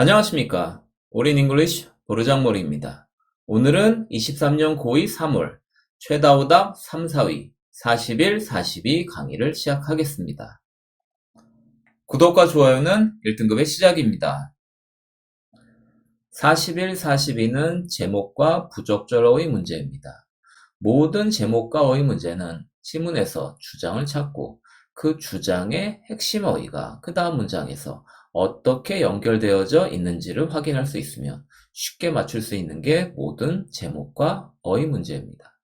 안녕하십니까. 올인 잉글리쉬 보르장머리입니다. 오늘은 23년 고2 3월 최다 오답 3, 4위 41, 42 강의를 시작하겠습니다. 구독과 좋아요는 1등급의 시작입니다. 41, 42는 제목과 부적절어의 문제입니다. 모든 제목과 어의 문제는 지문에서 주장을 찾고 그 주장의 핵심 어휘가 그 다음 문장에서 어떻게 연결되어져 있는지를 확인할 수 있으며 쉽게 맞출 수 있는 게 모든 제목과 어휘 문제입니다.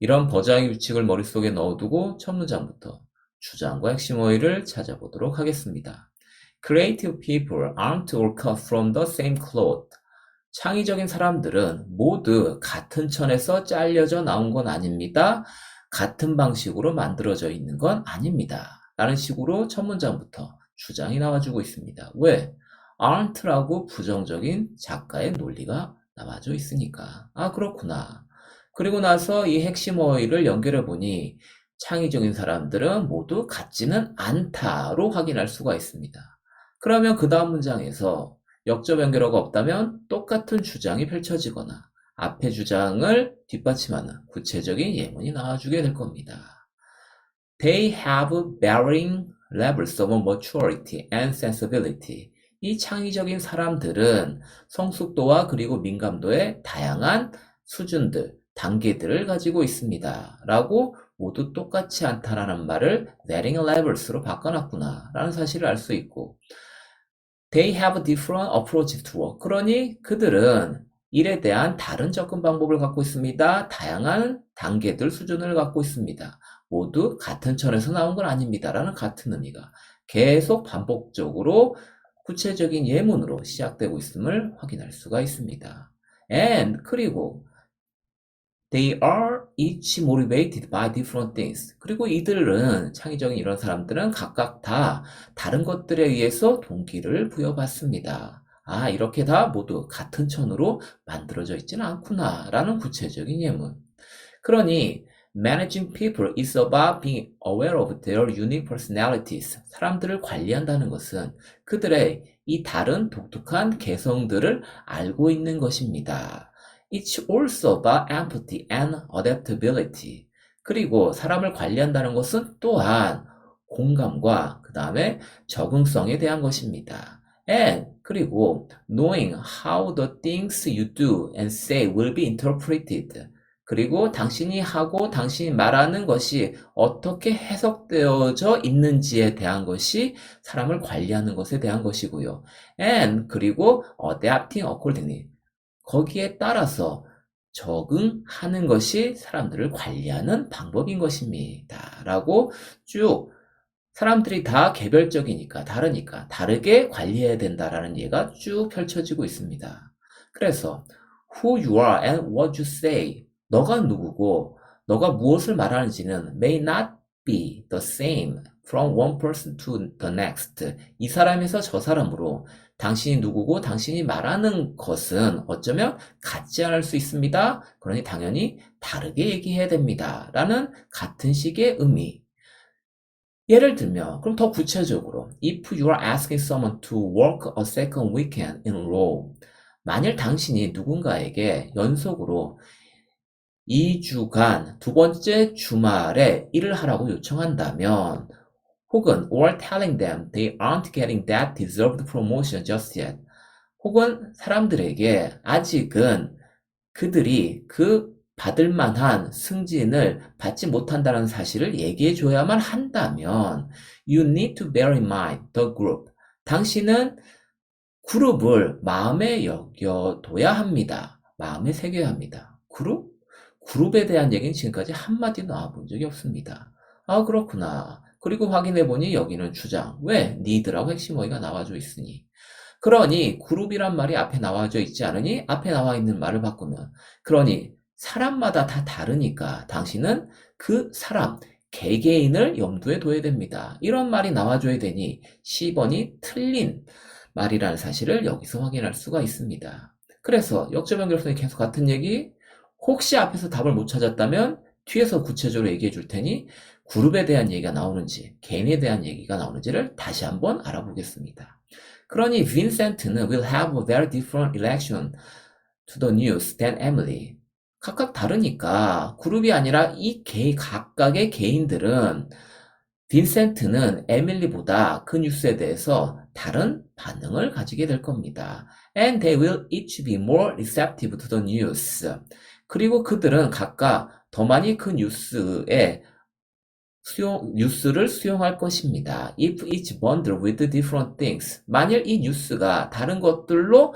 이런 버장의 규칙을 머릿속에 넣어두고 첫 문장부터 주장과 핵심 어휘를 찾아보도록 하겠습니다. Creative people aren't all cut from the same cloth. 창의적인 사람들은 모두 같은 천에서 잘려져 나온 건 아닙니다. 같은 방식으로 만들어져 있는 건 아닙니다. 라는 식으로 첫 문장부터 주장이 나와주고 있습니다. 왜? aren't라고 부정적인 작가의 논리가 나와져 있으니까. 아, 그렇구나. 그리고 나서 이 핵심 어휘를 연결해 보니 창의적인 사람들은 모두 같지는 않다로 확인할 수가 있습니다. 그러면 그 다음 문장에서 역접 연결어가 없다면 똑같은 주장이 펼쳐지거나 앞의 주장을 뒷받침하는 구체적인 예문이 나와주게 될 겁니다. They have varying levels of maturity and sensibility. 이 창의적인 사람들은 성숙도와 그리고 민감도의 다양한 수준들, 단계들을 가지고 있습니다. 라고 모두 똑같지 않다라는 말을 varying levels로 바꿔놨구나 라는 사실을 알 수 있고 They have different approaches to work. 그러니 그들은 일에 대한 다른 접근 방법을 갖고 있습니다. 다양한 단계들, 수준을 갖고 있습니다. 모두 같은 천에서 나온 건 아닙니다. 라는 같은 의미가 계속 반복적으로 구체적인 예문으로 시작되고 있음을 확인할 수가 있습니다. And 그리고 They are each motivated by different things. 그리고 이들은 창의적인 이런 사람들은 각각 다 다른 것들에 의해서 동기를 부여받습니다. 아, 이렇게 다 모두 같은 천으로 만들어져 있지는 않구나. 라는 구체적인 예문. 그러니 Managing people is about being aware of their unique personalities. 사람들을 관리한다는 것은 그들의 이 다른 독특한 개성들을 알고 있는 것입니다. It's also about empathy and adaptability. 그리고 사람을 관리한다는 것은 또한 공감과 그 다음에 적응성에 대한 것입니다. And 그리고 knowing how the things you do and say will be interpreted. 그리고 당신이 하고 당신이 말하는 것이 어떻게 해석되어져 있는지에 대한 것이 사람을 관리하는 것에 대한 것이고요. And 그리고 adapting accordingly. 거기에 따라서 적응하는 것이 사람들을 관리하는 방법인 것입니다. 라고 쭉 사람들이 다 개별적이니까 다르니까 다르게 관리해야 된다라는 예가 쭉 펼쳐지고 있습니다. 그래서 who you are and what you say 너가 누구고 너가 무엇을 말하는지는 may not be the same from one person to the next. 이 사람에서 저 사람으로 당신이 누구고 당신이 말하는 것은 어쩌면 같지 않을 수 있습니다. 그러니 당연히 다르게 얘기해야 됩니다. 라는 같은 식의 의미. 예를 들면, 그럼 더 구체적으로, if you are asking someone to work a second weekend in a row, 만일 당신이 누군가에게 연속으로 2주간 두 번째 주말에 일을 하라고 요청한다면 혹은 or telling them they aren't getting that deserved promotion just yet 혹은 사람들에게 아직은 그들이 그 받을 만한 승진을 받지 못한다는 사실을 얘기해 줘야만 한다면 you need to bear in mind the group. 당신은 그룹을 마음에 여겨둬야 합니다. 마음에 새겨야 합니다. 그룹? 그룹에 대한 얘기는 지금까지 한마디 나와본 적이 없습니다. 아, 그렇구나. 그리고 확인해보니 여기는 주장. 왜? 니드라고 핵심 어휘가 나와져 있으니. 그러니 그룹이란 말이 앞에 나와져 있지 않으니 앞에 나와 있는 말을 바꾸면 그러니 사람마다 다 다르니까 당신은 그 사람 개개인을 염두에 둬야 됩니다. 이런 말이 나와줘야 되니 10번이 틀린 말이라는 사실을 여기서 확인할 수가 있습니다. 그래서 역점 연결선이 계속 같은 얘기 혹시 앞에서 답을 못 찾았다면 뒤에서 구체적으로 얘기해 줄 테니 그룹에 대한 얘기가 나오는지 개인에 대한 얘기가 나오는지를 다시 한번 알아보겠습니다. 그러니 빈센트는 will have very different reaction to the news than Emily. 각각 다르니까 그룹이 아니라 이 개, 각각의 개인들은 빈센트는 에밀리보다 그 뉴스에 대해서 다른 반응을 가지게 될 겁니다. And they will each be more receptive to the news. 그리고 그들은 각각 더 많이 그 뉴스에 수용, 뉴스를 수용할 것입니다. If each bundled with different things. 만일 이 뉴스가 다른 것들로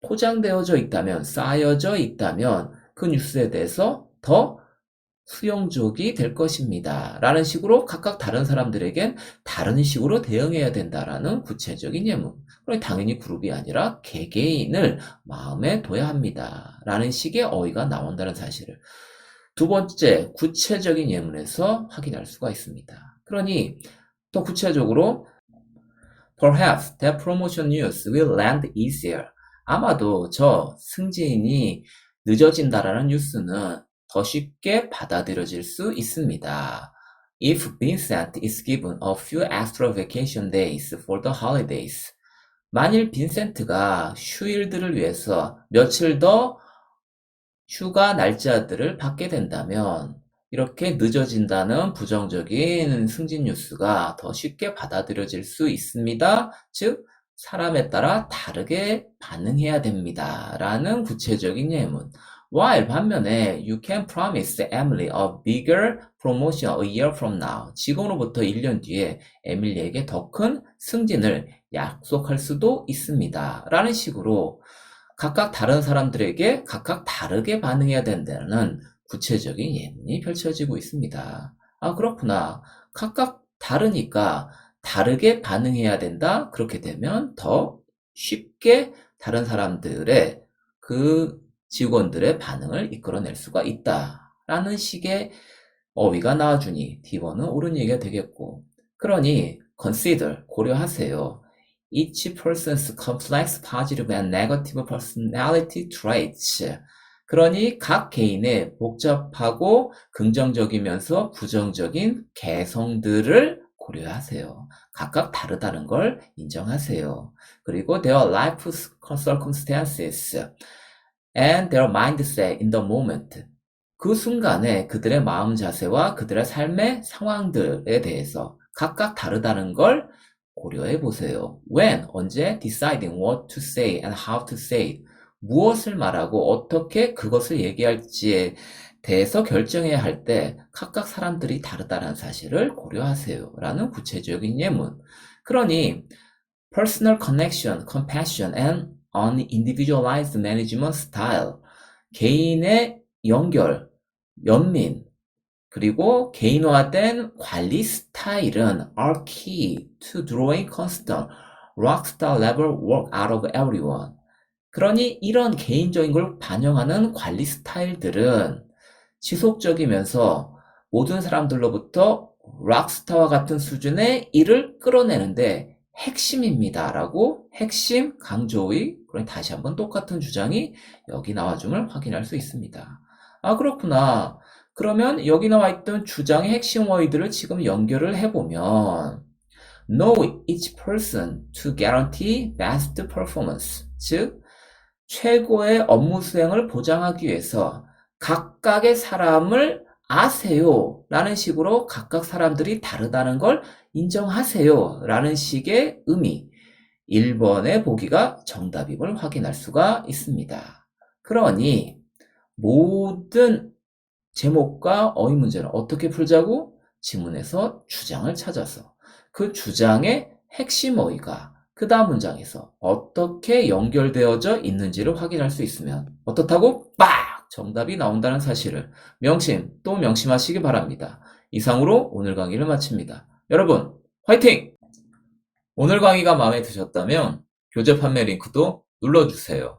포장되어져 있다면, 쌓여져 있다면, 그 뉴스에 대해서 더 수용적이 될 것입니다. 라는 식으로 각각 다른 사람들에겐 다른 식으로 대응해야 된다라는 구체적인 예문. 그럼 당연히 그룹이 아니라 개개인을 마음에 둬야 합니다. 라는 식의 어휘가 나온다는 사실을 두 번째 구체적인 예문에서 확인할 수가 있습니다. 그러니 더 구체적으로 Perhaps that promotion news will land easier. 아마도 저 승진이 늦어진다라는 뉴스는 더 쉽게 받아들여질 수 있습니다. If Vincent is given a few extra vacation days for the holidays. 만일 빈센트가 휴일들을 위해서 며칠 더 휴가 날짜들을 받게 된다면 이렇게 늦어진다는 부정적인 승진 뉴스가 더 쉽게 받아들여질 수 있습니다. 즉, 사람에 따라 다르게 반응해야 됩니다. 라는 구체적인 예문. While 반면에 you can promise Emily a bigger promotion a year from now. 지금으로부터 1년 뒤에 에밀리에게 더 큰 승진을 약속할 수도 있습니다. 라는 식으로 각각 다른 사람들에게 각각 다르게 반응해야 된다는 구체적인 예문이 펼쳐지고 있습니다. 아, 그렇구나. 각각 다르니까 다르게 반응해야 된다. 그렇게 되면 더 쉽게 다른 사람들의 그 직원들의 반응을 이끌어낼 수가 있다. 라는 식의 어휘가 나와주니 D1은 옳은 얘기가 되겠고. 그러니 consider, 고려하세요. Each person's complex positive and negative personality traits. 그러니 각 개인의 복잡하고 긍정적이면서 부정적인 개성들을 고려하세요. 각각 다르다는 걸 인정하세요. 그리고 their life circumstances and their mindset in the moment. 그 순간에 그들의 마음 자세와 그들의 삶의 상황들에 대해서 각각 다르다는 걸 고려해 보세요. When, 언제, deciding what to say and how to say. 무엇을 말하고 어떻게 그것을 얘기할지에 대해서 결정해야 할 때 각각 사람들이 다르다는 사실을 고려하세요. 라는 구체적인 예문. 그러니 personal connection, compassion and unindividualized management style. 개인의 연결, 연민, 그리고 개인화된 관리 스타일은 are key to drawing constant rockstar level work out of everyone. 그러니 이런 개인적인 걸 반영하는 관리 스타일들은 지속적이면서 모든 사람들로부터 락스타와 같은 수준의 일을 끌어내는데 핵심입니다. 라고 핵심 강조의 그럼 다시 한번 똑같은 주장이 여기 나와줌을 확인할 수 있습니다. 아 그렇구나. 그러면 여기 나와 있던 주장의 핵심 어휘들을 지금 연결을 해보면 know each person to guarantee best performance 즉 최고의 업무 수행을 보장하기 위해서 각각의 사람을 아세요 라는 식으로 각각 사람들이 다르다는 걸 인정하세요 라는 식의 의미 1번의 보기가 정답임을 확인할 수가 있습니다. 그러니 모든 제목과 어휘 문제는 어떻게 풀자고? 지문에서 주장을 찾아서 그 주장의 핵심 어휘가 그 다음 문장에서 어떻게 연결되어져 있는지를 확인할 수 있으면 어떻다고? 빡! 정답이 나온다는 사실을 명심 또 명심하시기 바랍니다. 이상으로 오늘 강의를 마칩니다. 여러분 화이팅! 오늘 강의가 마음에 드셨다면 교재 판매 링크도 눌러주세요.